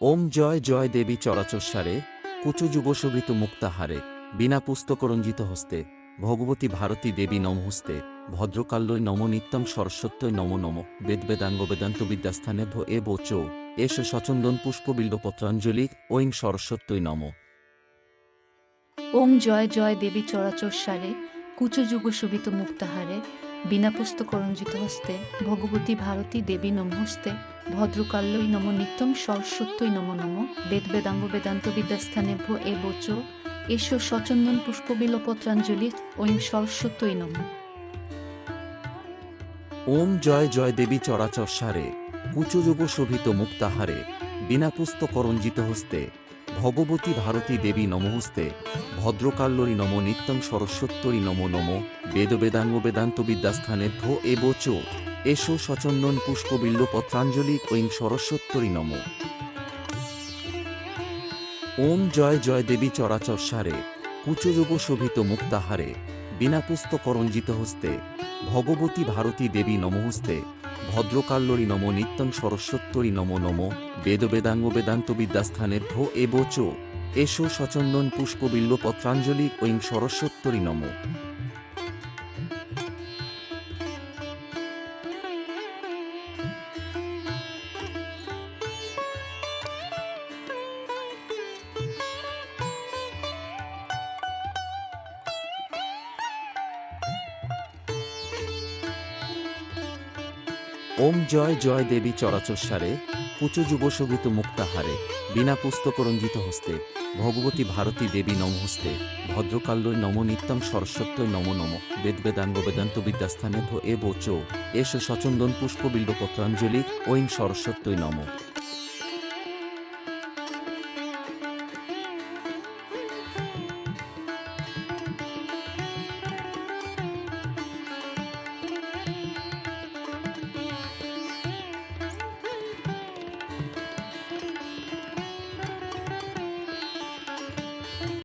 ওম জয় জয় দেবী চরাচস্বারে কুচু যুবশোভিত মুক্তাহারে, বিনা পুস্তকরঞ্জিত হস্তে, ভগবতী ভারতী দেবী নমহস্তে, ভদ্রকাল্যই নম নিত্যম সরস্বত্যই নম নম। বেদবেদাঙ্গ বেদান্ত বিদ্যাস্থানে ভো এ বোচ এস সচন্দন পুষ্পবিল্ল পত্রাঞ্জলি ঐং সরস্বত্যই নম। ওম জয় জয় দেবী চরাচর সারে কুচযুগ শোভিত মুক্তাহারে, বিনা পুস্তকরঞ্জিত হস্তে, ভগবতী ভারতী দেবী নমহস্তে। ভদ্রকাল্যই নম নিত্যম সরস্বত্যই নম নম। বেদ বেদাঙ্গ বেদান্ত বিদ্যাস্থানে ভো এ বোচ। এসো সচন্দন পুষ্পবিল পত্রাঞ্জলি ঐম সরস্বত্যই নম। ওম জয় জয় দেবী চরাচর সারে। কুচযোগ শোভিত মুক্তাহারে। বিনা পুস্তকরঞ্জিত হস্তে। ভগবতী ভারতী দেবী নমহস্তে ভদ্রকাল্যরি নম নিত্যং সরস্বত্যরি নম নম, বেদবেদাঙ্গ বেদান্ত বিদ্যাস্থানে ভো এ বোচ, এসো সচন্দন পুষ্পবিল্ল পত্রাঞ্জলি ঐং সরস্বত্যরি নম। ওম জয় জয় দেবী চরাচস্বারে কুচযুগ শোভিত মুক্তাহারে, বিনা পুস্তকরঞ্জিত হস্তে, ভগবতী ভারতী দেবী নমহস্তে ভদ্রকাল্যরি নম নিত্যং সরস্বত্তরী নম নম। বেদান্ত বিদ্যাস্থানে ভো এ বচ। এসো সচন্দন পুষ্পবিল্ল পত্রাঞ্জলি ঐং সরস্বত্তরী নম। ওম জয় জয় দেবী চরাচস্বারে কুচু যুবশোভিত মুক্তাহারে, বিনা পুস্তকরঞ্জিত হস্তে, ভগবতী ভারতী দেবী নমহস্তে ভদ্রকাল্যই নম নিত্যম সরস্বত্যই নম নম বেদবেদাঙ্গ বেদান্ত বিদ্যাস্থানে ভো এ বোচ, এস সচন্দন পুষ্পবিল্ড পত্রাঞ্জলি ঐং সরস্বত্বই নম।